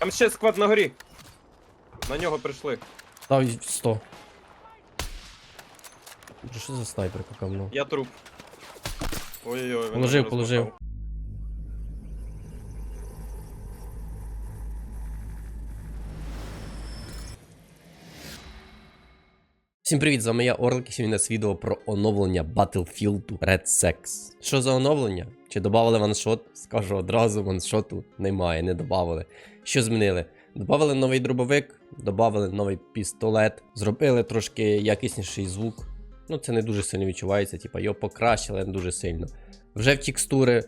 Там ще склад на горі. На нього прийшли. Став 100. Боже, Що за снайперка по? Я труп. Ой-ой-ой. Положив, положив. Всім привіт, з вами я Орлик, і сьогодні у нас відео про оновлення Battlefield Red Sex. Що за оновлення? Чи додали ваншот? Скажу одразу, ваншоту немає, не додали. Що змінили? Добавили новий дробовик, додали новий пістолет, зробили трошки якісніший звук. Ну, це не дуже сильно відчувається, типа його покращили не дуже сильно. Вже в текстури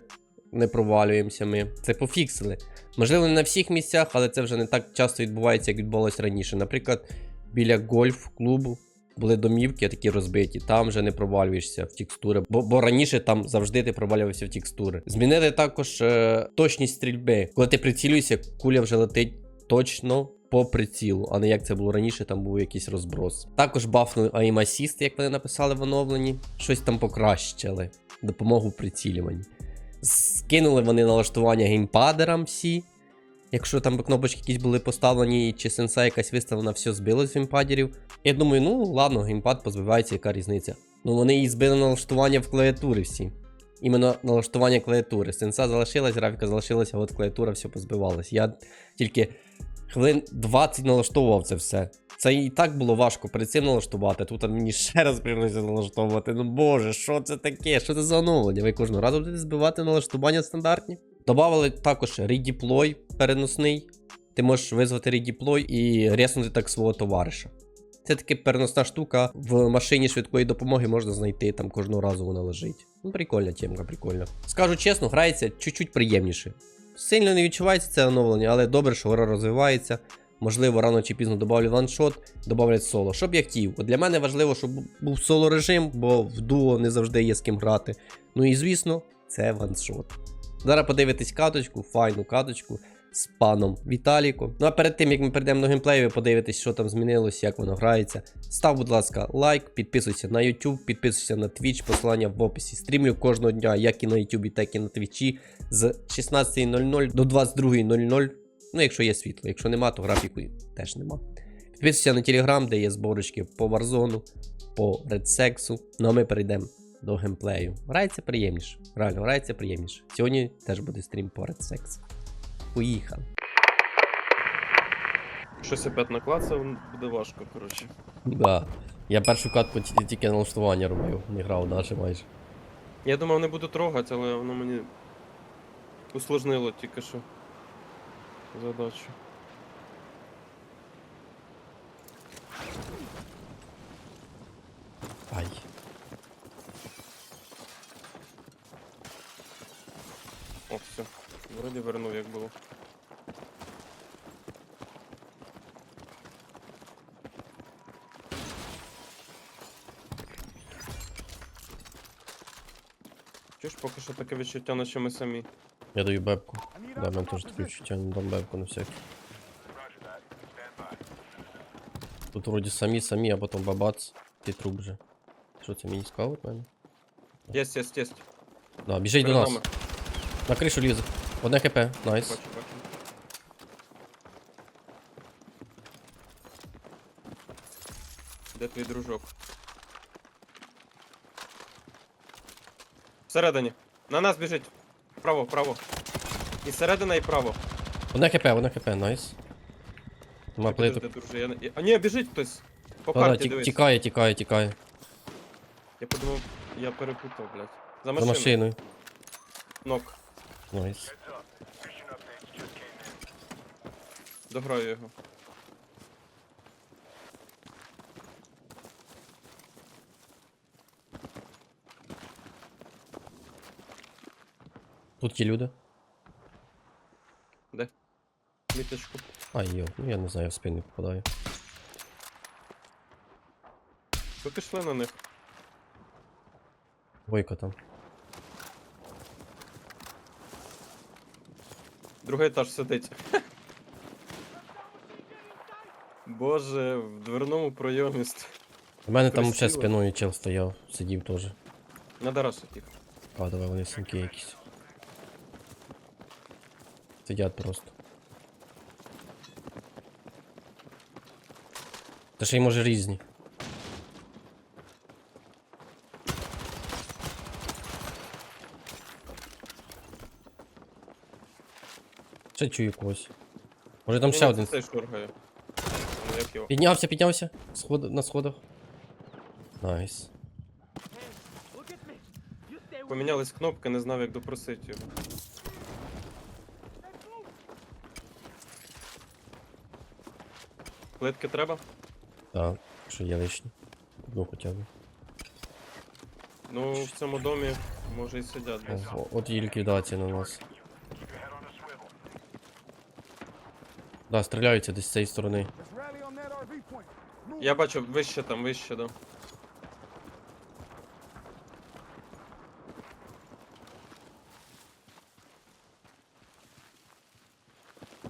не провалюємося ми. Це пофіксили. Можливо, не на всіх місцях, але це вже не так часто відбувається, як відбувалося раніше. Наприклад, біля гольф-клубу були домівки такі розбиті, там вже не провалюєшся в текстури, бо, бо раніше там завжди ти провалювався в текстури. Змінили також е, точність стрільби. Коли ти прицілюєшся, куля вже летить точно по прицілу, а не як це було раніше, там був якийсь розброс. Також бафнули Aim Assist, як вони написали в оновленні, щось там покращили, допомогу в прицілюванні. Скинули вони налаштування геймпадерам всі. Якщо там кнопочки якісь були поставлені, чи сенса якась виставлена, все збилось з геймпадерів. Я думаю, ну ладно, геймпад позбивається, яка різниця. Ну вони і збили налаштування в клавіатури всі. Іменно налаштування клавіатури. Сенса залишилась, графіка залишилася, а от клавіатура все позбивалась. Я тільки хвилин 20 налаштовував це все. Це і так було важко перед цим налаштувати. Тут мені ще раз прийшлося налаштовувати. Ну боже, що це таке? Що це за оновлення? Ви кожного разу будете збивати налаштування стандартні? Добавили також redeploy переносний. Ти можеш визвати redeploy і резнути так свого товариша. Це таки переносна штука. В машині швидкої допомоги можна знайти, там кожного разу вона лежить. Ну, прикольна темка, прикольна. Скажу чесно, грається чуть-чуть приємніше. Сильно не відчувається це оновлення, але добре, що гра розвивається. Можливо, рано чи пізно додавлю ваншот, додавлять соло. Що б я хотів? От для мене важливо, щоб був соло режим, бо в дуо не завжди є з ким грати. Ну і звісно, це ваншот. Зараз подивитесь каточку, файну каточку з паном Віталіком. Ну а перед тим як ми перейдемо до геймплею, ви подивитесь, що там змінилось, як воно грається. Став, будь ласка, лайк, підписуйся на YouTube, підписуйся на Twitch, посилання в описі. Стрімлю кожного дня, як і на YouTube, так і на Твічі з 16.00 до 22.00. Ну, якщо є світло, якщо нема, то графіку теж нема. Підписуйся на Telegram, де є зборочки по Warzone, по Sex. Ну а ми перейдемо до геймплею. Грається приємніше. Реально, грається приємніше. Сьогодні теж буде стрім по Red Sex. Поїхали. Щось опять наклацав, буде важко, коротше. Да. Я першу катку ті- тільки налаштування робив, не грав навіть майже. Я думав, не буду трогати, але воно мені усложнило тільки що задачу. Ай. О, все. Вроді вернув, як було. Чуєш, поки що таке відчуття, наче ми самі. Я даю бебку. Да, мене теж таке відчуття, не дам бебку на всякий. Тут вроді самі самі, а потім бабац. Ти труп вже. Що це міні скаут мене? Єсть, єсть, єсть. Да, біжить до нас. На кришу лізе. Одне хп, найс. Бачу, бачу. Де твій дружок? Всередині. На нас біжить. Право, право. І середина, і право. Одне хп, одне хп, найс. Нема Підожди, плиток. друже, я... не- я- А ні, біжить хтось. По Да-да, карті ті- дивись. тікає, тікає, тікає. Я подумав, я перепутав, блядь. За За машиною. машиною. Нок. Найс. Дограю його. Тут є люди. Де? Міточку. Ай, йо, ну я не знаю, я в спину попадаю. Ви пішли на них. Бойко там. другий етаж сидить. Боже, в дверному пройомі. ст- У мене там ще Красиво. спиною чел стояв, сидів теж. На дарасу тих. А, давай вони сумки якісь. Сидять просто. Та ще й може різні. Ще чую когось. Може там ще один. Цей шургає. Ну, Як його? Піднявся, піднявся. Сход... На сходах. Найс. Помінялись кнопки, не знав, як допросити його. Плитки треба? Так, що є лишні. Одну хоча б. Ну, в цьому домі може і сидять десь. О, от і ліквідація на нас. Да, стріляються десь з цієї сторони. Я бачу, вище там, вище, да.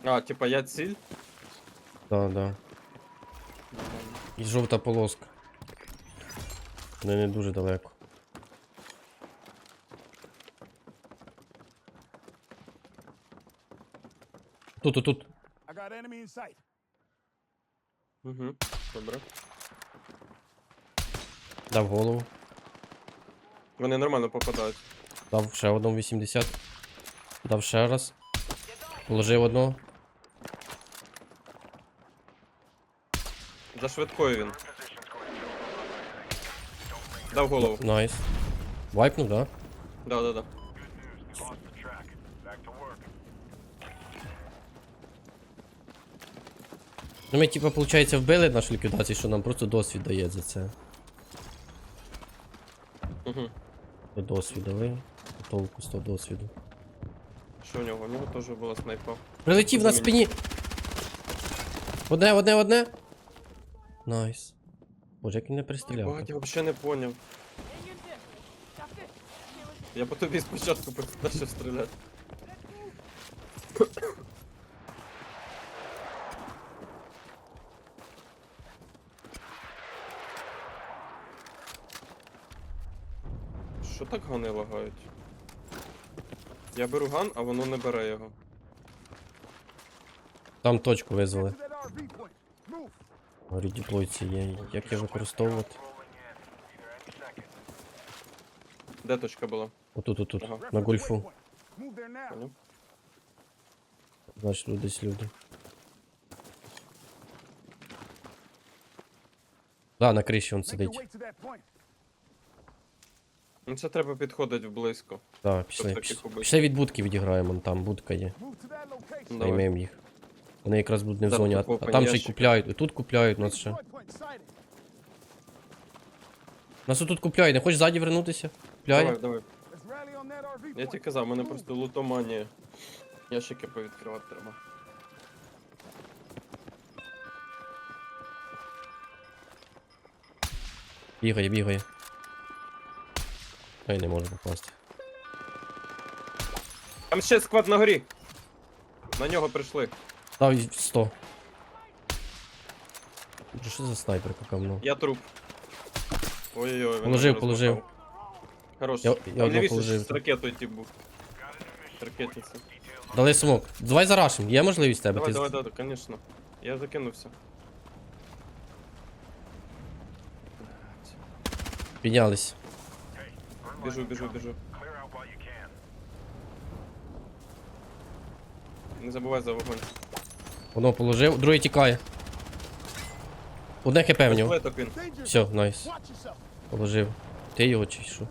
А, типа я ціль? Да, да. І жовта полоска. Вони не дуже далеко. Тут, тут, тут. Got enemy in sight. Угу, добре. Дав голову. Вони нормально попадають. Дав ще одному 80. Дав ще раз. Положив одного. За швидкою він. Дав голову. Найс. Вайпнув, да? Да, да, да. Ну ми, типа, виходить, вбили нашу ліквідацію, що нам просто досвід дає за це. Угу. До досвіду, ви. Толку з того досвіду. Що у нього? У нього теж була снайпа. Прилетів на спині. Одне, одне, одне. Найс. Боже, як він не пристріляв. Бать, я взагалі не поняв. Я по тобі спочатку почав стріляти. Що так гани лагають? Я беру ган, а воно не бере його. Там точку визвали. Деплойці є. Як її використовувати? Де точка була? Отут, отут. Ага. На гольфу. Поняв? Значить, тут десь люди. Да, на криші він сидить. Ну це треба підходити вблизько. Да, пішли. таких Пішли, убити? пішли від будки відіграємо, там будка є. Location. Давай. Займемо їх. Вони якраз будуть не в зоні, а, а там ще й купляють. І тут купляють нас ще. Нас тут купляють, не хочеш ззаді вернутися? Купляє? Давай, давай. Я тільки казав, мене просто лутоманія. Ящики повідкривати треба. Бігає, бігає. Ай, не можу попасти. Там ще склад на горі. На нього прийшли. Дав 100. Боже, Що за снайперка камно? Я труп. Ой-ой-ой. він Положив, мене положив. розмотав. Хорош. Я- я Там одного лівіше положив. з ракетою тип був. Ракетниця. Дали смок. Давай зарашим, є можливість тебе? Давай, Ти... давай, давай, конечно. Я закинувся. Піднялись. Біжу, біжу, біжу. Не забувай за вогонь. Одного положив, другий тікає. Одне хп в нього. Він. Все, найс. Положив. Ти його чи що?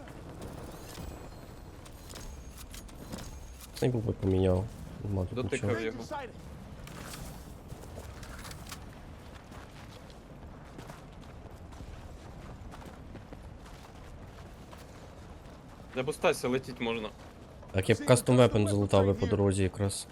Снайпу би поміняв. Нема тут Дотикав його. Sighted. Запустайся, летіть можна. Так, я б кастом вепен залутав би по дорозі якраз.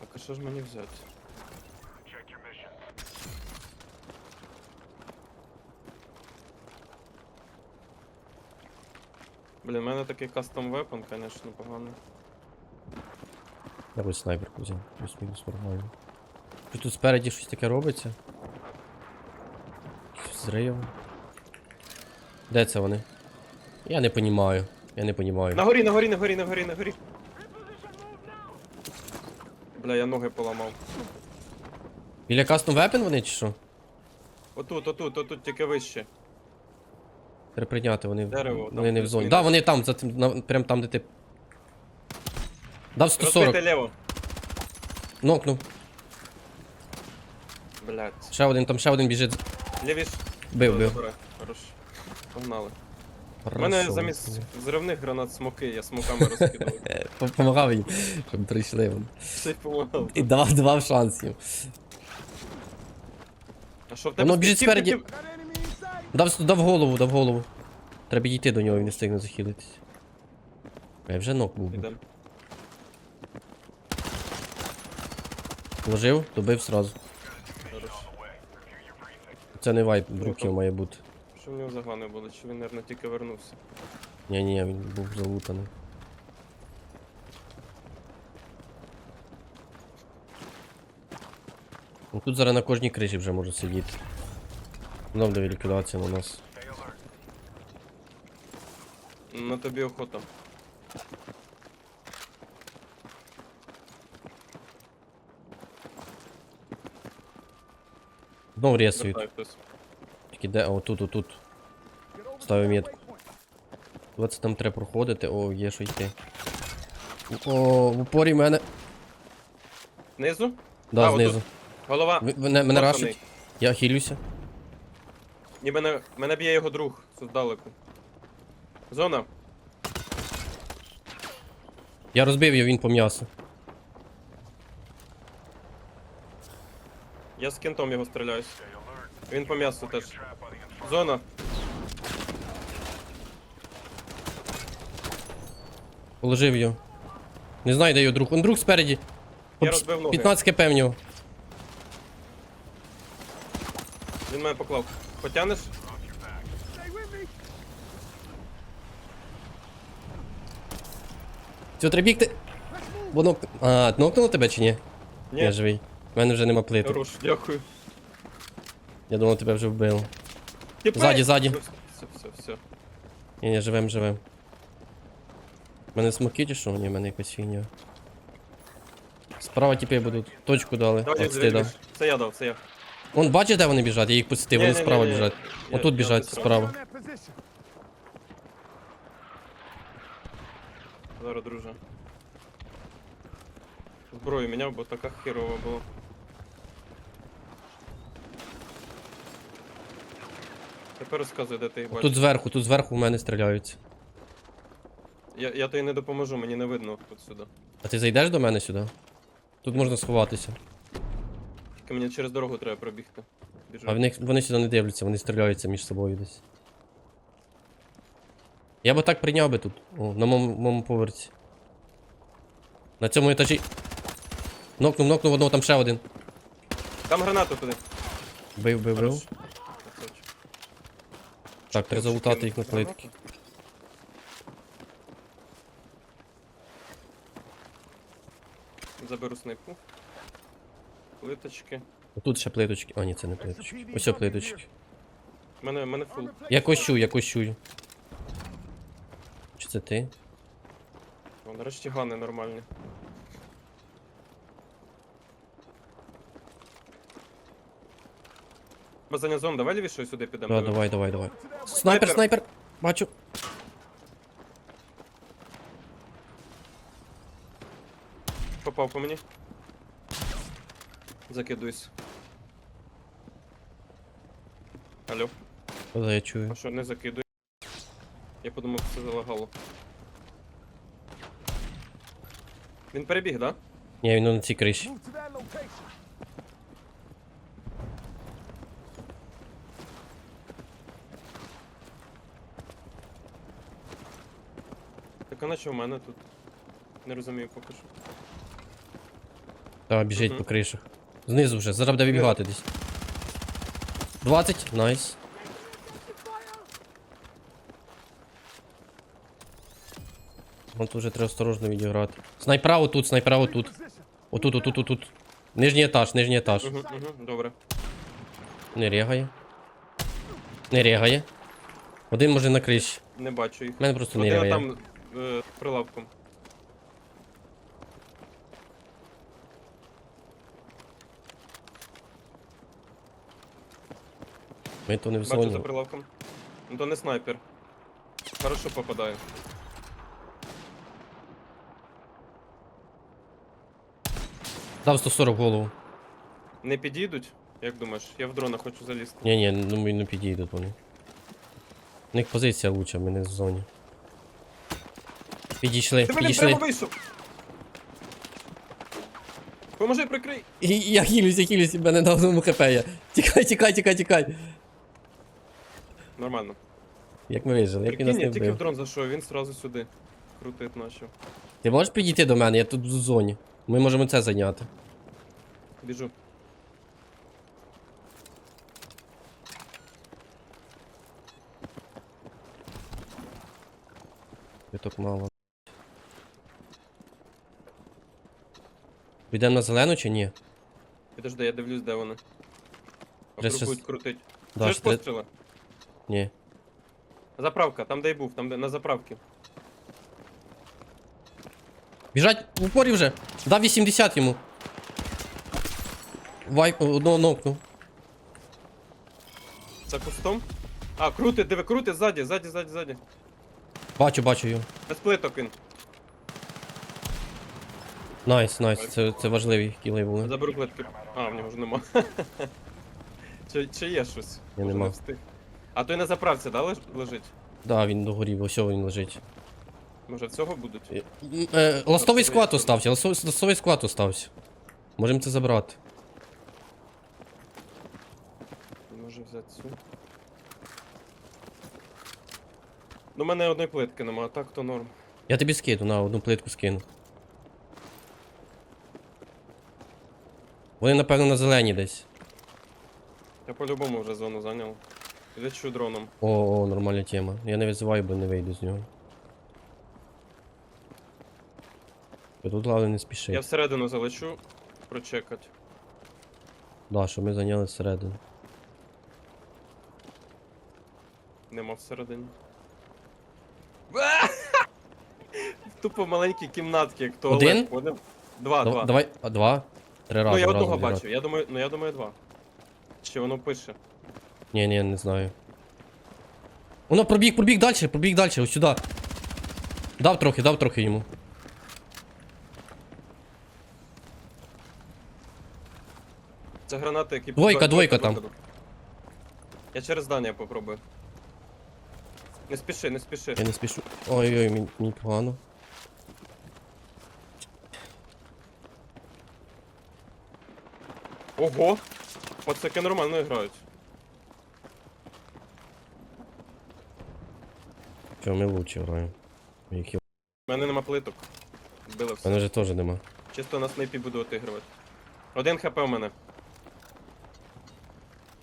Так, а що ж мені взяти? Блін, у мене такий кастом вепон, конечно, поганий. Я би снайперку взяв. Плюс-мінус нормально. Чи тут спереді щось таке робиться? зрив. Де це вони? Я не понімаю. Я не понімаю. На горі, на горі, на горі, на горі, на горі. Бля, я ноги поламав. Біля кастом вепен вони чи що? Отут, отут, отут, тільки вище. Треба прийняти, вони, Дерево, вони там не в зоні. Да, вони там, за тим, на, прям там, де ти. Дав 140. Розбити ліво. Нокнув. Блядь. Ще один, там ще один біжить. Лівіш. Бив, бив. Добре, Хорош. Погнали. У Хорошо. мене замість взривних гранат смоки, я смоками розкидав. Е, Помагав їм, щоб прийшли вони. Все помагав. І давав, давав шанс їм. А що в тебе Воно біжить спереді. Дав, дав голову, дав голову. Треба йти до нього, він не встигне захилитись. Я вже нок був. Ідем. Вложив, добив сразу. Хорош. Це не вайп бруків має бути. Що в нього загани були? Чи він, мабуть, тільки вернувся? Ні, ні, він був залутаний. Ну, тут зараз на кожній криші вже може сидіти. Знов де ліквідація на нас. На тобі охота. Знов рєсують. Вертай хтось. Тільки де? О, тут, отут. The метку. waypoint. 20 там треба проходити, о, є що йти. О, в упорі мене. Знизу? Да, А, отут. знизу. Голова. Ви- Мене, мене Лапаний. рашить. Я хилюся. Ні, мене, мене б'є його друг здалеку. Зона. Я розбив його, він по м'ясу. Я з кентом його стріляюсь. Він по м'ясу теж. Зона. Положив його. Не знаю, де його друг. Он друг спереді. Я розбив ноги. 15 кп в нього. Він мене поклав. Потянеш? Все, треба бігти. Воно. А, нокнуло тебе чи ні? Ні. Я живий. У мене вже нема плити. Хорош, дякую. Я думав, тебе вже вбило. Тіпи! Ззаді, ззаді. Все, все, все. Ні, ні, живем, живем. У мене смоки чи що? Ні, в мене якась фігня. Справа тіпи будуть. Точку дали. Давай, От ти дав. Це я дав, це я. Вон бачиш, де вони біжать? Я їх посітив, вони справа біжать. Отут біжать справа. Зараз, друже. Зброю міняв, бо така херова була. Тепер розказуй, де ти їх бачиш. Тут зверху, тут зверху в мене стріляються. Я, я тобі не допоможу, мені не видно тут сюди. А ти зайдеш до мене сюди? Тут можна сховатися. Тільки мені через дорогу треба пробігти. Біжу. А в них, вони сюди не дивляться, вони стріляються між собою десь. Я би так прийняв би тут. О, на моєму, моєму поверсі. На цьому етажі. Нокнув, нокнув одного, там ще один. Там гранату туди. Бив, бив, бив. Так, треба залутати їх на плитки. Заберу снайпу. Плиточки. Тут ще плиточки. А, ні, це не плиточки. Ось плиточки. У мене, мене фул. Я кощу, я кощую. Чи це ти? О, нарешті гани нормальні. Базаня зон, давай лівіше сюди підемо. Да, давай, давай, давай. Снайпер, Снайпер. снайпер! Бачу. Попав по мені. Закидуйся. Алло, Да, я чую. а що не закидуй? Я подумав, це залагало. Він перебіг, да? Ні, він на цій криші. Так а наче в мене тут. Не розумію поки що. Так, біжить Мгм. по кришах. Знизу вже, зараз буде вибігати десь. 20, найс. От уже треба осторожно відіграти. Снайпера отут, снайпера отут. Отут, отут, отут. Нижній етаж, нижній етаж. Угу, угу, добре. Не рягає. Не рягає. Один може на криші. Не бачу їх. Мене просто не Один рягає. там е, прилавком. Ми то не в Бачу за зоні. прилавком. Ну то не снайпер. Хорошо попадаю. Дав 140 в голову. Не підійдуть? Як думаєш? Я в дрона хочу залізти. Ні, ні, думаю, не підійдуть вони. У них позиція лучша, ми не в зоні. Підійшли, Ти блін, підійшли. прямо вийшов! Поможи, прикрий! І я хилюсь, я хилюсь, мене на одному хп є. Тікай, тікай, тікай, тікай. Нормально. Як ми вижили, як він Прикинь, нас не я тільки в вбив. дрон зайшов, він сразу сюди. Крутить начав. Ти можеш підійти до мене, я тут в зоні. Ми можемо це зайняти. Біжу. Виток мало. Підемо на зелену чи ні? Підожди, я дивлюсь, де вони. Попробують щас- крутить. Да, Чуєш постріли? Ні. Заправка, там де я був, там де на заправці. Біжать в упорі вже. Дав 80 йому. Вайп, одного нокнув. За кустом. А, крутить, диви, крутить ззаді, ззаді, ззаді, ззаді. Бачу, бачу його. Без плиток він. Найс, найс, це, це важливі кіли були. Заберу плитки. А, в нього ж нема. чи, чи є щось? Я Може, нема. не встиг. А той на заправці, да, леж- лежить? Да, він догорів, ось він лежить. Може, в цього будуть? Е, м, Е, ластовий склад остався, ластовий, ластовий склад остався. Можемо це забрати. Може взяти цю. Ну, у мене одної плитки нема, а так то норм. Я тобі скину, на одну плитку скину. Вони, напевно, на зеленій десь. Я по-любому вже зону зайняв. Лечу дроном. О, о, нормальна тема. Я не визиваю, бо не вийду з нього. Я Тут головне не спіши. Я всередину залечу, прочекать. Да, що ми зайняли зсередини. Нема всередині. Тупо маленькі кімнатки, як туалет, Один? Два, Дав- два. Давай, а, два? Три рази. Ну я разом одного зіграти. бачу, я думаю, ну я думаю два. Чи воно пише? Ні, ні, не знаю. Воно пробіг, пробіг далі, пробіг далі, ось сюди. Дав трохи, дав трохи йому. Це гранати, які Двойка, Двойка, там. Я через здання попробую. Не спіши, не спіши. Я не спішу. Ой-ой, мені, мені погано. Ого! Пацаки нормально грають. Що, ми лучше граємо. У мене нема плиток. Вбили У мене вже теж нема. Чисто на снайпі буду отигрувати. Один хп у мене.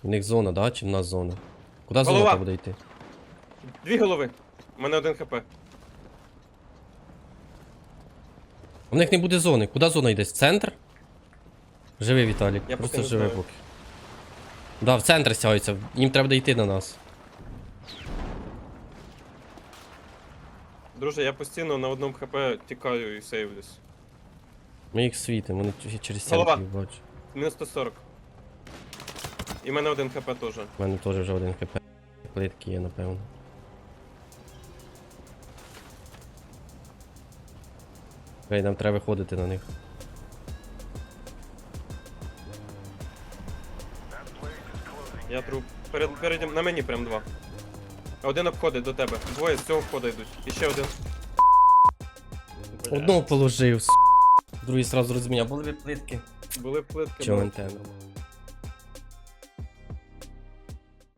У них зона, да? Чи в нас зона? Куди зона Голова. буде йти? Дві голови. У мене один хп. У них не буде зони. Куди зона йде? В центр? Живи, Віталік. Я Просто не живи знаю. поки. Да, в центр сяються. Їм треба дійти на нас. Друже, я постійно на одному хп тікаю і сейвлюсь. Ми їх світимо, вони ч- через Голова. їх бачу. Мінус 140. І в мене один хп теж. У мене теж вже один хп. Плитки є, напевно. Окей, нам треба виходити на них. Я труп. Перед, перед на мені прям два. Один обходить до тебе. Двоє з цього входу йдуть. І ще один. Одного положив, с***. Другий сразу розміняв. Були б плитки. Були плитки. Чого були. антенна?